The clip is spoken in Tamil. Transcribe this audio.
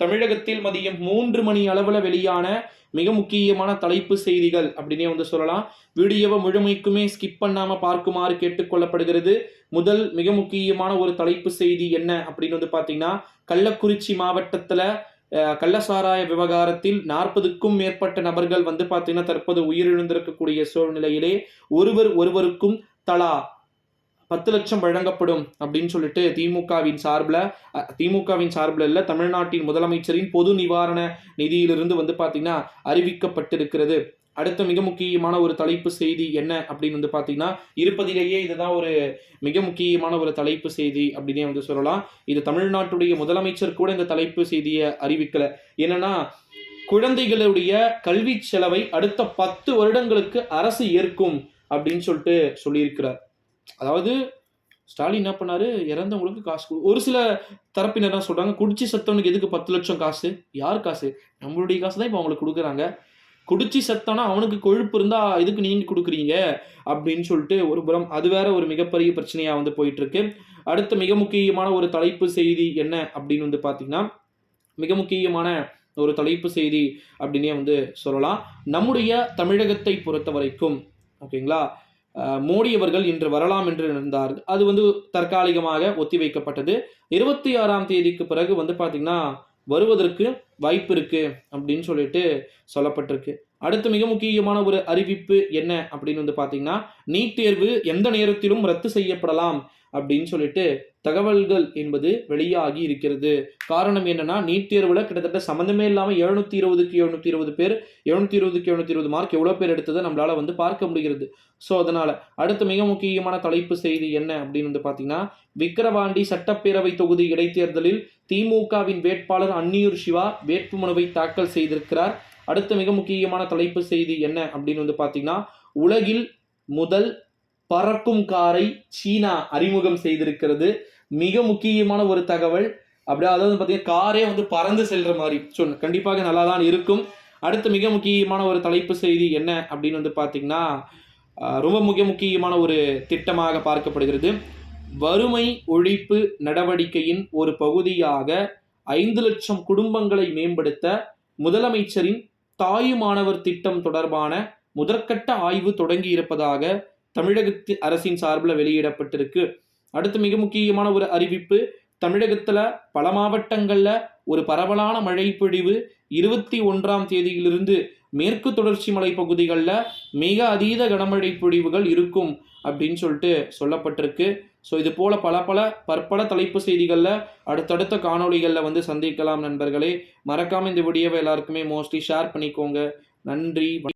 தமிழகத்தில் மதியம் மூன்று மணி அளவில் வெளியான மிக முக்கியமான தலைப்பு செய்திகள் அப்படின்னே வந்து சொல்லலாம். வீடியோவை முழுமைக்குமே ஸ்கிப் பண்ணாமல் பார்க்குமாறு கேட்டுக்கொள்ளப்படுகிறது. முதல் மிக முக்கியமான ஒரு தலைப்பு செய்தி என்ன அப்படின்னு வந்து பார்த்தீங்கன்னா கள்ளக்குறிச்சி மாவட்டத்தில் கள்ளசாராய விவகாரத்தில் நாற்பதுக்கும் மேற்பட்ட நபர்கள் வந்து பார்த்தீங்கன்னா தற்போது உயிரிழந்திருக்கக்கூடிய சூழ்நிலையிலே ஒருவர் ஒருவருக்கும் தலா பத்து லட்சம் வழங்கப்படும் அப்படின்னு சொல்லிட்டு திமுகவின் சார்பில் திமுகவின் சார்பில் இல்லை தமிழ்நாட்டின் முதலமைச்சரின் பொது நிவாரண நிதியிலிருந்து வந்து பார்த்தீங்கன்னா அறிவிக்கப்பட்டிருக்கிறது. அடுத்த மிக முக்கியமான ஒரு தலைப்பு செய்தி என்ன அப்படின்னு வந்து பார்த்தீங்கன்னா இருப்பதிலேயே இதுதான் ஒரு மிக முக்கியமான ஒரு தலைப்பு செய்தி அப்படின்னே வந்து சொல்லலாம். இது தமிழ்நாட்டுடைய முதலமைச்சர் கூட இந்த தலைப்பு செய்தியை அறிவிக்கலை. என்னன்னா குழந்தைகளுடைய கல்வி செலவை அடுத்த பத்து வருடங்களுக்கு அரசு ஏற்கும் அப்படின்னு சொல்லிட்டு சொல்லியிருக்கிறார். அதாவது ஸ்டாலின் என்ன பண்ணார்? இறந்தவங்களுக்கு காசு கொடு. ஒரு சில தரப்பினர் தான் சொல்கிறாங்க குடிச்சி செத்தவனுக்கு எதுக்கு பத்து லட்சம் காசு? யார் காசு? நம்மளுடைய காசு தான் இப்போ அவங்களுக்கு கொடுக்குறாங்க. குடிச்சி சத்தம்னா அவனுக்கு கொழுப்பு இருந்தால் இதுக்கு நீங்கள் கொடுக்குறீங்க அப்படின்னு சொல்லிட்டு ஒரு புறம் அது வேற ஒரு மிகப்பெரிய பிரச்சனையாக வந்து போயிட்டுருக்கு. அடுத்த மிக முக்கியமான ஒரு தலைப்பு செய்தி என்ன அப்படின்னு வந்து பார்த்தீங்கன்னா மிக முக்கியமான ஒரு தலைப்பு செய்தி அப்படின்னே வந்து சொல்லலாம். நம்முடைய தமிழகத்தை பொறுத்த வரைக்கும் ஓகேங்களா? மோடி அவர்கள் இன்று வரலாம் என்று இருந்தார். அது வந்து தற்காலிகமாக ஒத்திவைக்கப்பட்டது. இருபத்தி ஆறாம் தேதிக்கு பிறகு வந்து பார்த்திங்கன்னா வருவதற்கு வாய்ப்பு இருக்குது அப்படின்னு சொல்லிட்டு சொல்லப்பட்டிருக்கு. அடுத்து மிக முக்கியமான ஒரு அறிவிப்பு என்ன அப்படின்னு வந்து பார்த்தீங்கன்னா நீட் தேர்வு எந்த நேரத்திலும் ரத்து செய்யப்படலாம் அப்படின்னு சொல்லிட்டு தகவல்கள் என்பது வெளியாகி இருக்கிறது. காரணம் என்னன்னா நீட் தேர்வில் கிட்டத்தட்ட சம்மந்தமே இல்லாமல் எழுநூத்தி இருபதுக்கு எழுநூத்தி இருபது பேர் எழுநூத்தி இருபதுக்கு எழுநூத்தி இருபது மார்க் எவ்வளோ பேர் எடுத்ததை நம்மளால வந்து பார்க்க முடிகிறது. ஸோ அதனால அடுத்து மிக முக்கியமான தலைப்பு செய்தி என்ன அப்படின்னு வந்து பார்த்தீங்கன்னா விக்கிரவாண்டி சட்டப்பேரவை தொகுதி இடைத்தேர்தலில் திமுகவின் வேட்பாளர் அன்னியூர் சிவா வேட்புமனுவை தாக்கல் செய்திருக்கிறார். அடுத்த மிக முக்கியமான தலைப்பு செய்தி என்ன அப்படின்னு வந்து பார்த்தீங்கன்னா உலகில் முதல் பறக்கும் காரை சீனா அறிமுகம் செய்திருக்கிறது. மிக முக்கியமான ஒரு தகவல். அப்படியே அதாவது பார்த்தீங்கன்னா காரே வந்து பறந்து செல்ற மாதிரி. சொன்ன கண்டிப்பாக நல்லா தான் இருக்கும். அடுத்த மிக முக்கியமான ஒரு தலைப்பு செய்தி என்ன அப்படின்னு வந்து பார்த்தீங்கன்னா ரொம்ப மிக முக்கியமான ஒரு திட்டமாக பார்க்கப்படுகிறது. வறுமை ஒழிப்பு நடவடிக்கையின் ஒரு பகுதியாக ஐந்து லட்சம் குடும்பங்களை மேம்படுத்த முதலமைச்சரின் தாயுமானவர் திட்டம் தொடர்பான முதற்கட்ட ஆய்வு தொடங்கி இருப்பதாக தமிழகத்து அரசின் சார்பில் வெளியிடப்பட்டிருக்கு. அடுத்து மிக முக்கியமான ஒரு அறிவிப்பு தமிழகத்தில் பல மாவட்டங்களில் ஒரு பரவலான மழை பொழிவு இருபத்தி ஒன்றாம் தேதியிலிருந்து மேற்கு தொடர்ச்சி மலை பகுதிகளில் மிக அதீத கனமழை பொழிவுகள் இருக்கும் அப்படின்னு சொல்லிட்டு சொல்லப்பட்டிருக்கு. ஸோ இது போல பல பல பற்பல தலைப்பு செய்திகளில் அடுத்தடுத்த காணொலிகளில் வந்து சந்திக்கலாம் நண்பர்களே. மறக்காம இந்த வீடியோவை எல்லாருக்குமே மோஸ்ட்லி ஷேர் பண்ணிக்கோங்க. நன்றி